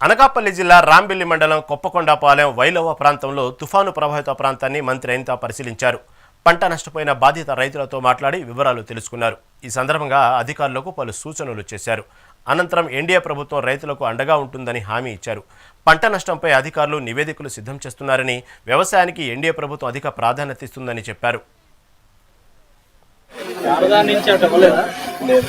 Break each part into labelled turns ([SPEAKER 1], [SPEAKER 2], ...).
[SPEAKER 1] అనకాపల్లి జిల్లా రాంబిల్లి మండలం కొప్పకొండపాలెం వైలవ ప్రాంతంలో తుఫాను ప్రభావిత ప్రాంతాన్ని మంత్రి అనిత పరిశీలించారు. పంట నష్టపోయిన బాధిత రైతులతో మాట్లాడి వివరాలు తెలుసుకున్నారు. ఈ సందర్భంగా అధికారులకు పలు సూచనలు చేశారు. అనంతరం ఎన్డీఏ ప్రభుత్వం రైతులకు అండగా ఉంటుందని హామీ ఇచ్చారు. పంట నష్టంపై అధికారులు నివేదికలు సిద్ధం చేస్తున్నారని వ్యవసాయానికి ఎన్డీఏ ప్రభుత్వం అధిక ప్రాధాన్యత ఇస్తుందని చెప్పారు
[SPEAKER 2] శారదా నుంచి అటు అవ్వలేదా
[SPEAKER 3] పల్లి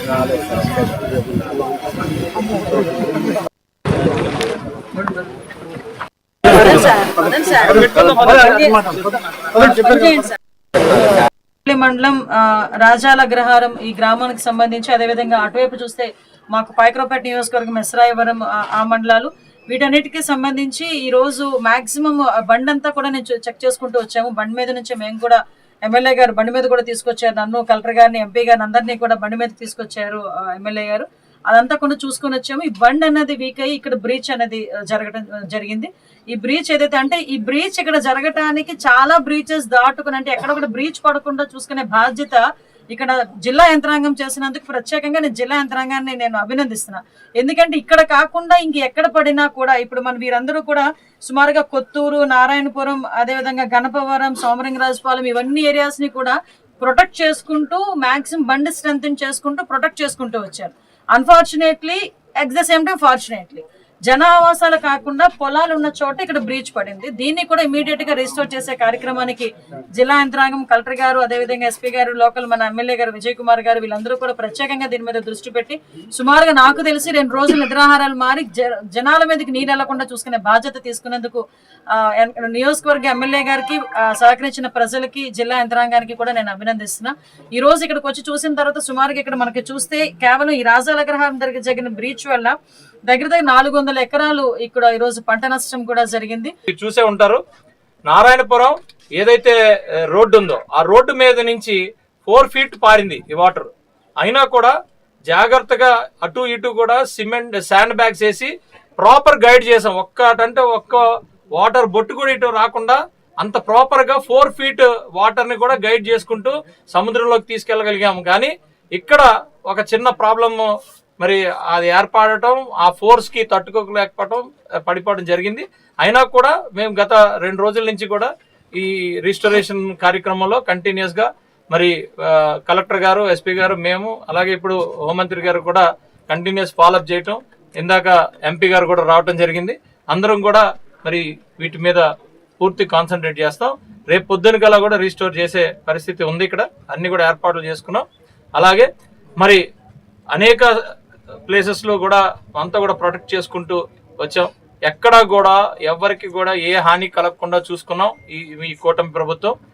[SPEAKER 3] మండలం రాజాల అగ్రహారం ఈ గ్రామానికి సంబంధించి అదేవిధంగా అటువైపు చూస్తే మాకు పైకరపేట నియోజకవర్గం ఎస్రాయవరం ఆ- ఆ మండలాలు. వీటన్నిటికీ సంబంధించి ఈ రోజు మాక్సిమం బండి అంతా కూడా నేను చెక్ చేసుకుంటూ వచ్చాము. బండి మీద నుంచి మేము కూడా ఎమ్మెల్యే గారు బండి మీద కూడా తీసుకొచ్చారు. నన్ను కలెక్టర్ గారిని ఎంపీ గారిని అందరినీ కూడా బండి మీద తీసుకొచ్చారు ఎమ్మెల్యే గారు. అదంతా కూడా చూసుకొని వచ్చాము. ఈ బండ్ అనేది వీక్ అయ్యి ఇక్కడ బ్రీచ్ అనేది జరగడం జరిగింది. ఈ బ్రీచ్ ఏదైతే అంటే ఈ బ్రీచ్ ఇక్కడ జరగటానికి చాలా బ్రీచెస్ దాటుకుని అంటే ఎక్కడ బ్రీచ్ పడకుండా చూసుకునే బాధ్యత ఇక్కడ జిల్లా యంత్రాంగం చేసినందుకు ప్రత్యేకంగా నేను జిల్లా యంత్రాంగాన్ని నేను అభినందిస్తున్నా. ఎందుకంటే ఇక్కడ కాకుండా ఇంక ఎక్కడ పడినా కూడా ఇప్పుడు మన వీరందరూ కూడా సుమారుగా కొత్తూరు నారాయణపురం అదేవిధంగా గణపవరం సోమరంగరాజపాలెం ఇవన్నీ ఏరియాస్ని కూడా ప్రొటెక్ట్ చేసుకుంటూ మాక్సిమం బండి స్ట్రెంగ్ చేసుకుంటూ ప్రొటెక్ట్ చేసుకుంటూ వచ్చారు. unfortunately at the same time fortunately. జనావాసాలు కాకుండా పొలాలు ఉన్న చోట ఇక్కడ బ్రీచ్ పడింది. దీన్ని కూడా ఇమీడియట్గా రిజిస్టర్ చేసే కార్యక్రమానికి జిల్లా యంత్రాంగం కలెక్టర్ గారు అదేవిధంగా ఎస్పీ గారు లోకల్ మన ఎమ్మెల్యే గారు విజయ్ కుమార్ గారు వీళ్ళందరూ కూడా ప్రత్యేకంగా దీని మీద దృష్టి పెట్టి సుమారుగా నాకు తెలిసి రెండు రోజులు నిద్రాహారాలు మారి జనాల మీదకి నీరు వెళ్ళకుండా చూసుకునే బాధ్యత తీసుకునేందుకు నియోజకవర్గ ఎమ్మెల్యే గారికి సహకరించిన ప్రజలకి జిల్లా యంత్రాంగానికి కూడా నేను అభినందిస్తున్నా. ఈ రోజు ఇక్కడికి వచ్చి చూసిన తర్వాత సుమారుగా ఇక్కడ మనకి చూస్తే కేవలం ఈ రాజాల గ్రహం దగ్గర జరిగిన బ్రీచ్ వల్ల దగ్గర దగ్గర నాలుగు వందల ఎకరాలు ఇక్కడ ఈ రోజు పంట నష్టం కూడా జరిగింది.
[SPEAKER 2] మీరు చూసే ఉంటారు నారాయణపురం ఏదైతే రోడ్డు ఉందో ఆ రోడ్డు మీద నుంచి ఫోర్ ఫీట్ పారింది ఈ వాటర్. అయినా కూడా జాగ్రత్తగా అటు ఇటు కూడా సిమెంట్ శాండ్ బ్యాగ్స్ వేసి ప్రాపర్ గైడ్ చేసాం. ఒక్కటంటే ఒక్క వాటర్ బొట్టు కూడా ఇటు రాకుండా అంత ప్రాపర్గా ఫోర్ ఫీట్ వాటర్ని కూడా గైడ్ చేసుకుంటూ సముద్రంలోకి తీసుకెళ్ళగలిగాము. కానీ ఇక్కడ ఒక చిన్న ప్రాబ్లమ్ మరి అది ఏర్పడటం ఆ ఫోర్స్కి తట్టుకోలేకపోవటం పడిపోవడం జరిగింది. అయినా కూడా మేము గత రెండు రోజుల నుంచి కూడా ఈ రిజిస్టరేషన్ కార్యక్రమంలో కంటిన్యూస్గా మరి కలెక్టర్ గారు ఎస్పీ గారు మేము అలాగే ఇప్పుడు హోంమంత్రి గారు కూడా కంటిన్యూస్ ఫాలోఅప్ చేయటం ఇందాక ఎంపీ గారు కూడా రావటం జరిగింది. అందరం కూడా మరి వీటి మీద పూర్తి కాన్సన్ట్రేట్ చేస్తాం. రేపు పొద్దున కల్లా కూడా రీస్టోర్ చేసే పరిస్థితి ఉంది ఇక్కడ. అన్ని కూడా ఏర్పాట్లు చేసుకున్నాం. అలాగే మరి అనేక ప్లేసెస్లో కూడా అంతా కూడా ప్రొటెక్ట్ చేసుకుంటూ వచ్చాం. ఎక్కడా కూడా ఎవరికి కూడా ఏ హాని కలగకుండా చూసుకున్నాం ఈ ఈ కూటమి ప్రభుత్వం.